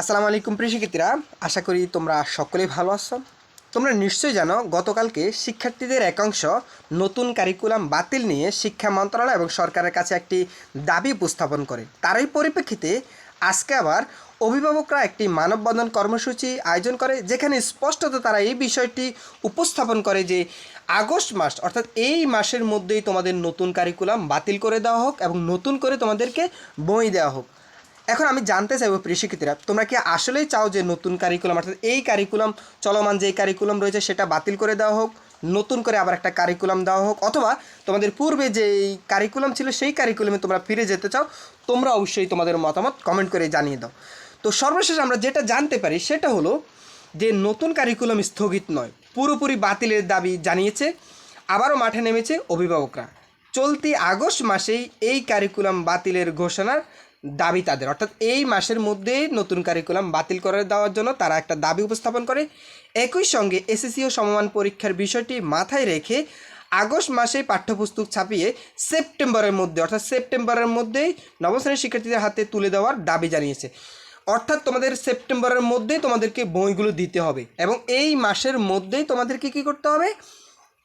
আসসালামু আলাইকুম শিক্ষার্থীরা, আশা করি তোমরা সকলেই ভালো আছো। তোমরা নিশ্চয়ই জানো, গতকালকে শিক্ষার্থীদের একাংশ নতুন কারিকুলাম বাতিল নিয়ে শিক্ষা মন্ত্রণালয় এবং সরকারের কাছে একটি দাবি উপস্থাপন করে। তারই পরিপ্রেক্ষিতে আজকে আবার অভিভাবকরা একটি মানববন্ধন কর্মসূচি আয়োজন করে, যেখানে স্পষ্টত তারা এই বিষয়টি উপস্থাপন করে যে আগস্ট মাস, অর্থাৎ এই মাসের মধ্যেই তোমাদের নতুন কারিকুলাম বাতিল করে দেওয়া হোক এবং নতুন করে তোমাদেরকে বই দেওয়া হোক। এখন আমি জানতে চাইব প্রিয় শিক্ষার্থীরা, তোমরা কি আসলেই চাও যে নতুন কারিকুলাম অর্থাৎ এই কারিকুলাম চলমান যে কারিকুলাম রয়েছে সেটা বাতিল করে দেওয়া হোক, নতুন করে আবার একটা কারিকুলাম দেওয়া হোক, অথবা তোমাদের পূর্বে যে কারিকুলাম ছিল সেই কারিকুলামে তোমরা ফিরে যেতে চাও, তোমরা অবশ্যই তোমাদের মতামত কমেন্ট করে জানিয়ে দাও। তো সর্বশেষ আমরা যেটা জানতে পারি সেটা হলো যে নতুন কারিকুলাম স্থগিত নয়, পুরোপুরি বাতিলের দাবি জানিয়েছে, আবারও মাঠে নেমেছে অভিভাবকরা। চলতি আগস্ট মাসেই এই কারিকুলাম বাতিলের ঘোষণার দাবি তাদের। অর্থাৎ এই মাসের মধ্যেই নতুন কারিকুলাম বাতিল করে দেওয়ার জন্য তারা একটা দাবি উপস্থাপন করে। একই সঙ্গে এসএসসি ও সমমান পরীক্ষার বিষয়টি মাথায় রেখে আগস্ট মাসে পাঠ্যপুস্তক ছাপিয়ে সেপ্টেম্বরের মধ্যে, অর্থাৎ সেপ্টেম্বরের মধ্যেই নবম শ্রেণির শিক্ষার্থীদের হাতে তুলে দেওয়ার দাবি জানিয়েছে। অর্থাৎ তোমাদের সেপ্টেম্বরের মধ্যেই তোমাদেরকে বইগুলো দিতে হবে এবং এই মাসের মধ্যেই তোমাদেরকে কী করতে হবে?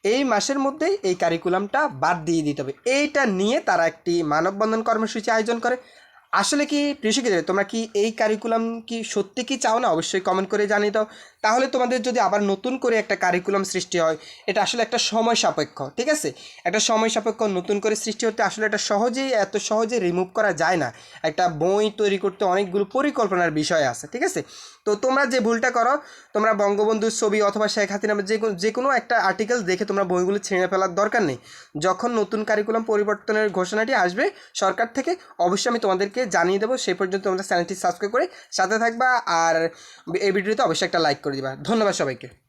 এই মাসের মধ্যেই এই কারিকুলামটা বাদ দিয়ে দিতে হবে। এইটা নিয়ে তারা একটি মানববন্ধন কর্মসূচি আয়োজন করে। আসলে কি প্রিয় তোমরা কি এই কারিকুলাম কি সত্যি কি চাও না? অবশ্যই কমেন্ট করে জানিয়ে দাও। তাহলে তোমাদের যদি আবার নতুন করে একটা কারিকুলাম সৃষ্টি হয়, এটা আসলে একটা সময় সাপেক্ষ, ঠিক আছে? একটা সময় সাপেক্ষ নতুন করে সৃষ্টি হতে আসলে এটা সহজেই, এত সহজে রিমুভ করা যায় না। একটা বই তৈরি করতে অনেকগুলো পরিকল্পনার বিষয় আছে, ঠিক আছে? তো তোমরা যে ভুলটা করো, তোমরা বঙ্গবন্ধুর ছবি অথবা শেখ হাসিনার যে যে কোনো একটা আর্টিকেল দেখে তোমরা বইগুলো ছিঁড়ে ফেলার দরকার নেই। যখন নতুন কারিকুলাম পরিবর্তনের ঘোষণাটি আসবে সরকার থেকে, অবশ্যই আমি তোমাদেরকে জানিয়ে দেবো, সেই পর্যন্ত তোমরা চ্যানেলটি সাবস্ক্রাইব করে সাথে থাকবা আর এই ভিডিওতে অবশ্যই একটা লাইক করে দিবা। ধন্যবাদ সবাইকে।